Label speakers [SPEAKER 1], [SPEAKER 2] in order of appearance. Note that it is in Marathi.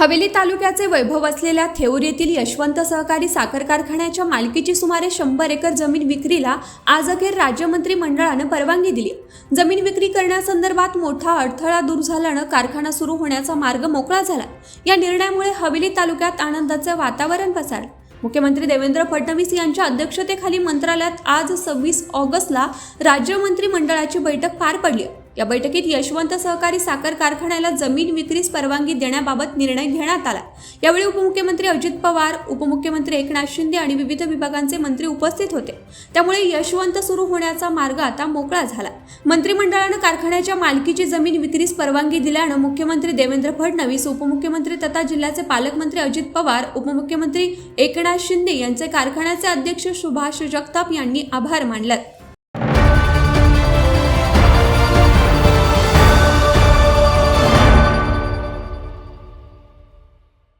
[SPEAKER 1] हवेली तालुक्याचे वैभव असलेल्या थेऊर येथील यशवंत सहकारी साखर कारखान्याच्या मालकीची सुमारे शंभर एकर जमीन विक्रीला आज अखेर राज्यमंत्री मंडळानं परवानगी दिली. जमीन विक्री करण्यासंदर्भात मोठा अडथळा दूर झाल्यानं कारखाना सुरू होण्याचा मार्ग मोकळा झाला. या निर्णयामुळे हवेली तालुक्यात आनंदाचं वातावरण पसरलं. मुख्यमंत्री देवेंद्र फडणवीस यांच्या अध्यक्षतेखाली मंत्रालयात आज सव्वीस ऑगस्टला राज्य मंत्रिमंडळाची बैठक पार पडली. या बैठकीत यशवंत सहकारी साखर कारखान्याला जमीन विक्रीस परवानगी देण्याबाबत निर्णय घेण्यात आला. यावेळी उपमुख्यमंत्री अजित पवार उपमुख्यमंत्री एकनाथ शिंदे आणि विविध विभागांचे मंत्री उपस्थित होते. त्यामुळे यशवंत सुरू होण्याचा मार्ग आता मोकळा झाला. मंत्रिमंडळानं कारखान्याच्या मालकीची जमीन विक्रीस परवानगी दिल्यानं मुख्यमंत्री देवेंद्र फडणवीस उपमुख्यमंत्री तथा जिल्ह्याचे पालकमंत्री अजित पवार उपमुख्यमंत्री एकनाथ शिंदे यांचे कारखान्याचे अध्यक्ष सुभाष जगताप यांनी आभार मानलेत.